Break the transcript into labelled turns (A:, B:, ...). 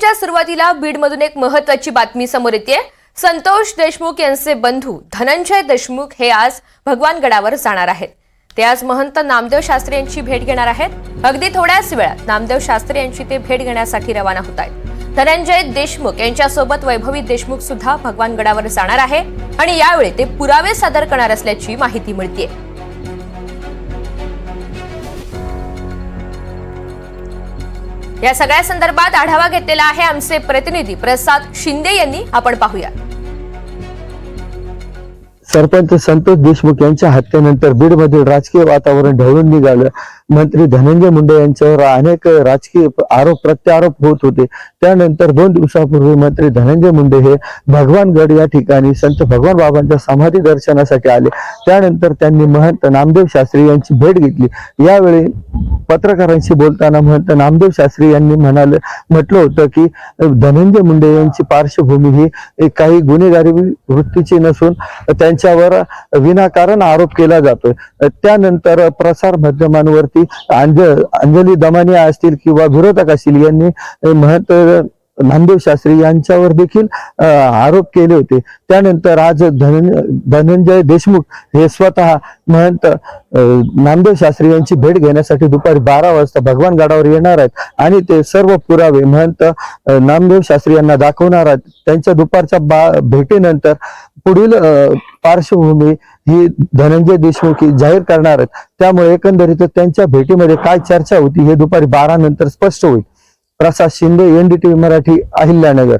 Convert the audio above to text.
A: बुलेटिनच्या सुरुवातीला बीडमधून एक महत्वाची बातमी समोर येते संतोष देशमुख यांचे बंधू धनंजय देशमुख हे आज भगवानगडावर जाणार आहेत. ते आज महंत नामदेव शास्त्री यांची भेट घेणार आहेत. अगदी थोड्याच वेळात नामदेव शास्त्री यांची ते भेट घेण्यासाठी रवाना होत आहेत. धनंजय देशमुख यांच्यासोबत वैभवी देशमुख सुद्धा भगवानगडावर जाणार आहे आणि यावेळी ते पुरावे सादर करणार असल्याची माहिती मिळते या सगळ्या संदर्भात आढावा घेतलेला आहे आमचे प्रतिनिधी प्रसाद शिंदे यांनी. आपण पाहूया
B: सरपंच संतोष देशमुख यांच्या हत्येनंतर बीडमधील राजकीय वातावरण ढवळून निघालं. मंत्री धनंजय मुंडे यांच्यावर अनेक राजकीय आरोप प्रत्यारोप होत होते. त्यानंतर दोन दिवसापूर्वी मंत्री धनंजय मुंडे हे भगवानगड या ठिकाणी संत भगवान बाबांच्या समाधी दर्शनासाठी आले. त्यानंतर त्यांनी महंत नामदेव शास्त्री यांची भेट घेतली. यावेळी पत्रकारांशी बोलताना महंत नामदेव शास्त्री यांनी म्हणाले म्हटलं होतं की धनंजय मुंडे यांची पार्श्वभूमी ही काही गुन्हेगारी वृत्तीची नसून त्यांच्यावर विनाकारण आरोप केला जातोय. त्यानंतर प्रसार माध्यमांवरती अंज अंजली दमानी असतील किंवा विरोधक असतील यांनी महंत नामदेव शास्त्री यांच्यावर देखील आरोप केले होते. त्यानंतर आज धन धनंजय देशमुख हे स्वतः महंत नामदेव शास्त्री यांची भेट घेण्यासाठी दुपारी बारा वाजता भगवान गडावर येणार आहेत आणि ते सर्व पुरावे महंत नामदेव शास्त्री यांना दाखवणार आहेत. त्यांच्या दुपारच्या बा भेटीनंतर पुढील पार्श्वभूमी ही धनंजय देशमुख जाहीर करणार आहेत. त्यामुळे एकंदरीत त्यांच्या भेटीमध्ये काय चर्चा होती हे दुपारी बारा नंतर स्पष्ट होईल. प्रसाद शिंदे एनडीटीव्ही मराठी अहिल्यानगर.